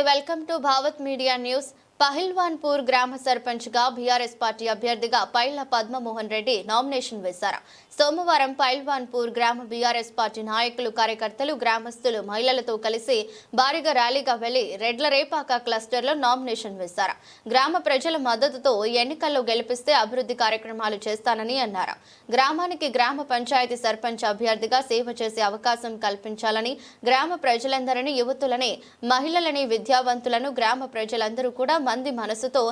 namaste welcome to Bhavat media news పహిల్వాన్పూర్ గ్రామ సర్పంచ్గా BRS party అభ్యర్థిగా పైళ్ళ పద్మమోహన్ రెడ్డి నామినేషన్ వేశారు. సోమవారం పైల్వాన్పూర్ గ్రామ బీఆర్ఎస్ పార్టీ నాయకులు కార్యకర్తలు గ్రామస్తులు మహిళలతో కలిసి భారీగా ర్యాలీగా వెళ్ళి రెడ్ల రేపాక క్లస్టర్లో నామినేషన్ వేశారు. గ్రామ ప్రజల మద్దతుతో ఎన్నికల్లో గెలిపిస్తే అభివృద్ధి కార్యక్రమాలు చేస్తానని అన్నారు. గ్రామానికి గ్రామ పంచాయతీ సర్పంచ్ అభ్యర్థిగా సేవ చేసే అవకాశం కల్పించాలని గ్రామ ప్రజలందరినీ యువతులని మహిళలని విద్యావంతులను గ్రామ ప్రజలందరూ కూడా మంది మనసుతో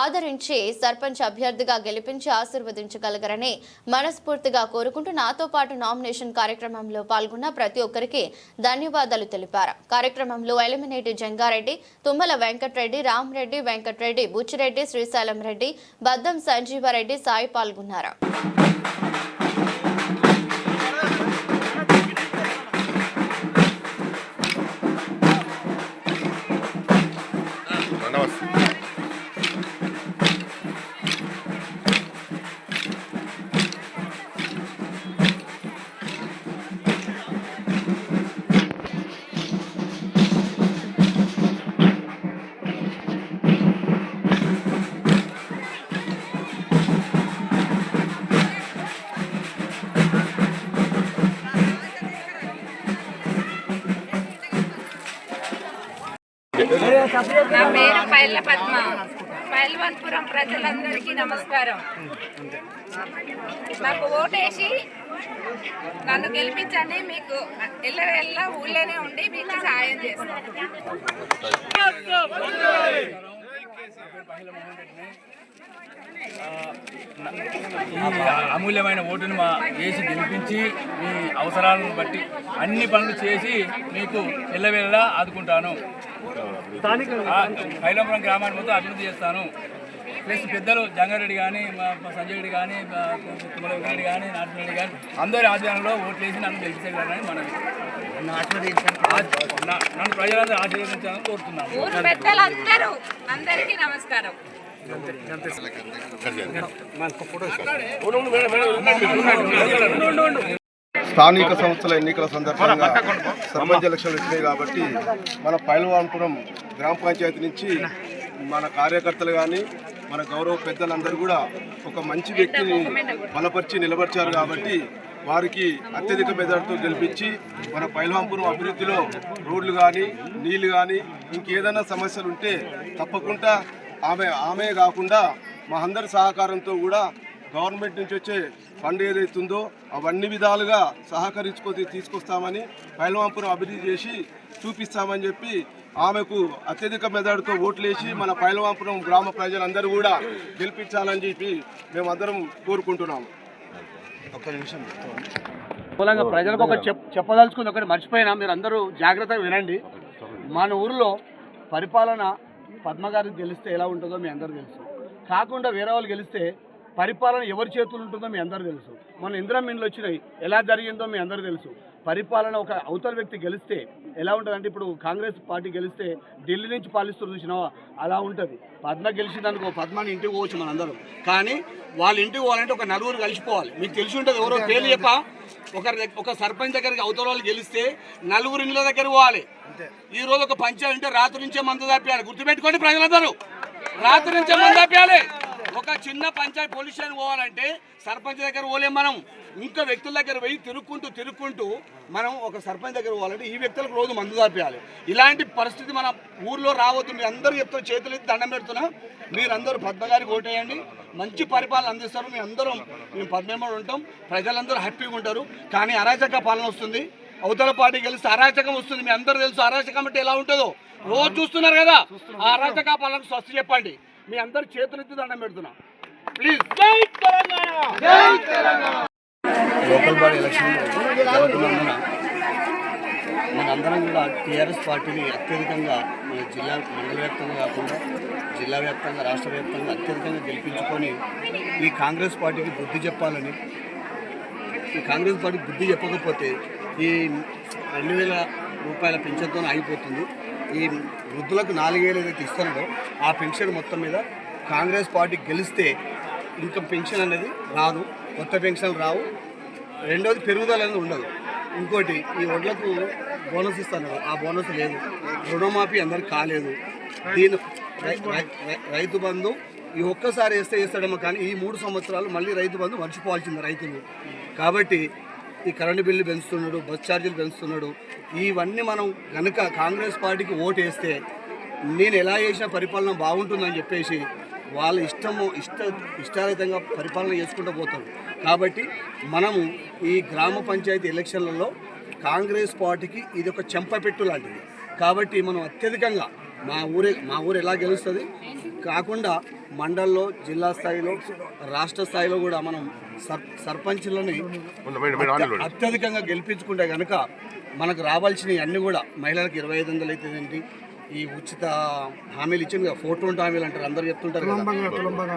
ఆదరించి సర్పంచ్ అభ్యర్థిగా గెలిపించి ఆశీర్వదించగలగరని మనస్ఫూర్తిగా కోరుకుంటూ నాతో పాటు నామినేషన్ కార్యక్రమంలో పాల్గొన్న ప్రతి ఒక్కరికి ధన్యవాదాలు తెలిపారు. కార్యక్రమంలో ఎలిమినేటి జంగారెడ్డి తుమ్మల వెంకటరెడ్డి రామరెడ్డి వెంకటరెడ్డి బుచ్చిరెడ్డి శ్రీశైలం రెడ్డి బద్దం సంజీవారెడ్డి సాయి పాల్గొన్నారు. నా పేరు పైల పద్మ. పైల్వన్పురం ప్రజలందరికీ నమస్కారం. నాకు ఓటేసి నన్ను గెలిపించండి మీకు ఎల్ల ఊళ్ళోనే ఉండి మీకు సహాయం చేస్తాను అమూల్యమైన ఓటును మా వేసి గెలిపించి మీ అవసరాలను బట్టి అన్ని పనులు చేసి మీకు ఎల్లవేళలా ఆదుకుంటాను. కైలాపురం గ్రామాన్ని మొత్తం అభివృద్ధి చేస్తాను. ప్లస్ పెద్దలు జంగారెడ్డి కానీ సంజయ్ రెడ్డి కానీ మా తుమ్మల రెడ్డి కానీ నారాయణ కానీ అందరి ఆధ్వర్యంలో ఓట్లు వేసి నన్ను గెలిపించగలరని మనం నన్ను ప్రజలందరూ ఆశీర్వదించాలని కోరుతున్నాను. అందరికీ నమస్కారం. స్థానిక సంస్థల ఎన్నికల సందర్భంగా సర్పంచ్ ఎలక్షన్లు వచ్చినాయి కాబట్టి మన పైలవాన్పురం గ్రామ పంచాయతీ నుంచి మన కార్యకర్తలు కానీ మన గౌరవ పెద్దలందరూ కూడా ఒక మంచి వ్యక్తిని బలపరిచి నిలబరిచారు కాబట్టి వారికి అత్యధిక మెదడుతో గెలిపించి మన పైలవాంపురం అభివృద్ధిలో రోడ్లు కానీ నీళ్ళు కానీ ఇంకేదైనా సమస్యలు ఉంటే తప్పకుండా ఆమె ఆమె కాకుండా మా అందరి సహకారంతో కూడా గవర్నమెంట్ నుంచి వచ్చే ఫండ్ ఏదైతుందో అవన్నీ విధాలుగా సహకరించుకొని తీసుకొస్తామని పైలవాంపురం అభివృద్ధి చేసి చూపిస్తామని చెప్పి ఆమెకు అత్యధిక మెదడుతో ఓట్లేసి మన పైలవాంపురం గ్రామ ప్రజలందరూ కూడా గెలిపించాలని చెప్పి మేమందరం కోరుకుంటున్నాము. మూలంగా ప్రజలకు ఒక చెప్ చెప్పదలుచుకుంది ఒకటి మర్చిపోయినా మీరు అందరూ జాగ్రత్తగా వినండి. మన ఊరిలో పరిపాలన పద్మ గెలిస్తే ఎలా ఉంటుందో మీ అందరూ తెలుసు. కాకుండా వేరే వాళ్ళు గెలిస్తే పరిపాలన ఎవరి చేతులు ఉంటుందో మీ అందరూ తెలుసు. మన ఇందిరా మీన్లు వచ్చినాయి. ఎలా జరిగిందో మీ అందరూ తెలుసు. పరిపాలన ఒక అవతల వ్యక్తి గెలిస్తే ఎలా ఉంటుందంటే ఇప్పుడు కాంగ్రెస్ పార్టీ గెలిస్తే ఢిల్లీ నుంచి పాలిస్తూ చూసినావా? అలా ఉంటుంది. పద్మ గెలిచిందనుకో పద్మని ఇంటికి పోవచ్చు మనందరం. కానీ వాళ్ళ ఇంటికి పోవాలంటే ఒక నలుగురు కలిసిపోవాలి. మీకు తెలిసి ఉంటుంది ఎవరో పేరు చెప్ప? ఒకరి ఒక సర్పంచ్ దగ్గరికి అవతల వాళ్ళు గెలిస్తే నలుగురు ఇళ్ళ దగ్గర పోవాలి. ఈ రోజు ఒక పంచాయతీ ఉంటే రాత్రి నుంచే మందు తప్పియాలి గుర్తుపెట్టుకోండి ప్రజలందరూ. రాత్రి నుంచే మందు తప్పియాలి ఒక చిన్న పంచాయతీ పోలీస్ స్టేషన్ పోవాలంటే సర్పంచ్ దగ్గర పోలేం మనం. ఇంకా వ్యక్తుల దగ్గర పోయి తిరుక్కుంటూ తిరుక్కుంటూ మనం ఒక సర్పంచ్ దగ్గర పోవాలంటే ఈ వ్యక్తులకు రోజు మందు తప్పియాలి ఇలాంటి పరిస్థితి మన ఊర్లో రావద్దు. మీ అందరూ చెప్తారు చేతులు ఎత్తి దండం పెడుతున్నా. మీరందరూ పద్మ గారికి ఓటేయండి. మంచి పరిపాలన అందిస్తారు. మేము అందరం మేము పద్మేమడు ఉంటాం. ప్రజలందరూ హ్యాపీగా ఉంటారు. కానీ అరాచక పాలన వస్తుంది. అవతల పార్టీ గెలిస్తే అరాచకం వస్తుంది. మీ అందరూ తెలుసు అరాచకం అంటే ఎలా ఉంటుందో. రోజు చూస్తున్నారు కదా. ఆ అరాచక పాలనకు స్వస్తి చెప్పండి. మీ అందరు చేతులు ఎత్తి దండం పెడుతున్నా. ప్లీజ్ జై తెలంగాణ! లోకల్ బాడీ ఎలక్షన్ జరుగుతున్నందున మనందరం కూడా టీఆర్ఎస్ పార్టీని అత్యధికంగా మన జిల్లా మండల వ్యాప్తంగా కాకుండా జిల్లా వ్యాప్తంగా రాష్ట్ర వ్యాప్తంగా అత్యధికంగా గెలిపించుకొని ఈ కాంగ్రెస్ పార్టీకి బుద్ధి చెప్పాలని. ఈ కాంగ్రెస్ పార్టీ బుద్ధి చెప్పకపోతే ఈ రెండు వేల రూపాయల పెన్షన్తో ఆగిపోతుంది. ఈ వృద్ధులకు నాలుగేళ్ళు ఏదైతే ఇస్తున్నాడో ఆ పెన్షన్ మొత్తం మీద కాంగ్రెస్ పార్టీ గెలిస్తే ఇంకా పెన్షన్ అనేది రాదు కొత్త పెన్షన్ రావు. రెండోది పెరుగుదల అనేది ఉండదు. ఇంకోటి ఈ వడ్లకు బోనస్ ఇస్తాను ఆ బోనస్ లేదు. రుణమాఫీ అందరికి కాలేదు. దీని రైతు బంధు ఈ ఒక్కసారి వేస్తే వేస్తాడేమో కానీ ఈ మూడు సంవత్సరాలు మళ్ళీ రైతు బంధు మర్చిపోవాల్సింది రైతులు. కాబట్టి ఈ కరెంటు బిల్లు పెంచుతున్నాడు బస్ ఛార్జీలు పెంచుతున్నాడు ఇవన్నీ మనం కనుక కాంగ్రెస్ పార్టీకి ఓటు వేస్తే నేను ఎలా చేసిన పరిపాలన బాగుంటుందని చెప్పేసి వాళ్ళ ఇష్టము ఇష్ట ఇష్టారహితంగా పరిపాలన చేసుకుంటూ పోతారు కాబట్టి మనము ఈ గ్రామ పంచాయతీ ఎలక్షన్లలో కాంగ్రెస్ పార్టీకి ఇది ఒక చెంపపెట్టు లాంటిది. కాబట్టి మనం అత్యధికంగా మా ఊరే మా ఊరు ఎలా గెలుస్తుంది? కాకుండా మండల్లో జిల్లా స్థాయిలో రాష్ట్ర స్థాయిలో కూడా మనం సర్ సర్పంచ్లని అత్య- అత్యధికంగా గెలిపించుకుంటే కనుక మనకు రావాల్సినవి అన్నీ కూడా మహిళలకు ఇరవై ఐదు వందలు ఏంటి ఈ ఉచిత హామీలు ఇచ్చింది కదా ఫోటో హామీలు అంటారు అందరు చెప్తుంటారు కదా.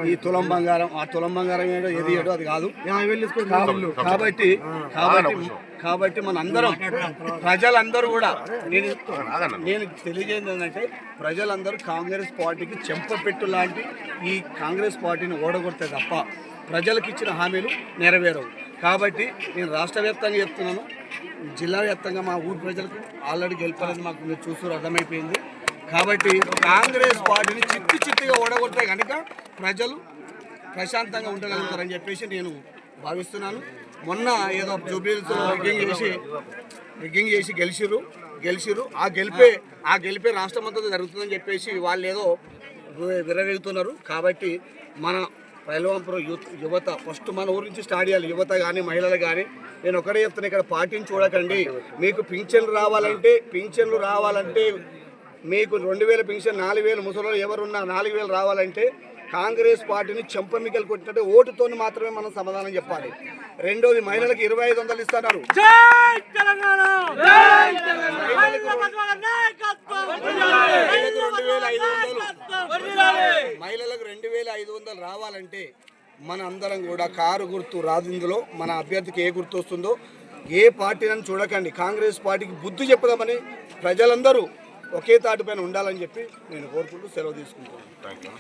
ఈ తులం బంగారం ఆ తులం బంగారం ఏడో ఏది ఏడో అది కాదు. కాబ- కాబట్టి కాబట్టి కాబట్టి మన అందరం ప్రజలందరూ కూడా నేను నేను తెలియజేది ఏంటంటే ప్రజలందరూ కాంగ్రెస్ పార్టీకి చెంపపెట్టు లాంటి ఈ కాంగ్రెస్ పార్టీని ఓడగొడితే తప్ప ప్రజలకు ఇచ్చిన హామీలు నెరవేరవు. కాబట్టి నేను రాష్ట్ర వ్యాప్తంగా చెప్తున్నాను జిల్లా వ్యాప్తంగా మా ఊరి ప్రజలకు ఆల్రెడీ గెలుపలేదు మాకు మీరు చూస్తూ అర్థమైపోయింది. కాబట్టి కాంగ్రెస్ పార్టీని చిత్తు చిత్తుగా ఓడగొడితే కనుక ప్రజలు ప్రశాంతంగా ఉండగలుగుతారని చెప్పేసి నేను భావిస్తున్నాను. మొన్న ఏదో జూబ్లీస్ రిగ్గింగ్ చేసి రిగ్గింగ్ చేసి గెలిచిరు గెలిచిరు ఆ గెలిపే ఆ గెలిపే రాష్ట్రం అంతా జరుగుతుందని చెప్పేసి వాళ్ళు ఏదో విరవేగుతున్నారు కాబట్టి మన పైలవాంపురం యూత్ యువత ఫస్ట్ మన ఊరి నుంచి స్టార్ట్ చేయాలి. యువత కానీ మహిళలు కానీ నేను ఒకటే చెప్తాను ఇక్కడ పార్టీని చూడకండి. మీకు పింఛన్లు రావాలంటే పింఛన్లు రావాలంటే మీకు రెండు వేల పెన్షన్ నాలుగు వేలు ముసలు ఎవరున్నా నాలుగు వేలు రావాలంటే కాంగ్రెస్ పార్టీని చెంపమికలు కొట్టినట్టు ఓటుతోని మాత్రమే మనం సమాధానం చెప్పాలి. రెండోది మహిళలకు ఇరవై ఐదు వందలు ఇస్తున్నారు. మహిళలకు రెండు వేల ఐదు వందలు. మహిళలకు రెండు వేల ఐదు వందలు రావాలంటే మన అందరం కూడా కారు గుర్తు రాదిందులో మన అభ్యర్థికి ఏ గుర్తు వస్తుందో ఏ పార్టీని చూడకండి. కాంగ్రెస్ పార్టీకి బుద్ధి చెప్పదామని ప్రజలందరూ ఒకే తాటిపైన ఉండాలని చెప్పి నేను కోరుకుంటూ సెలవు తీసుకుంటాను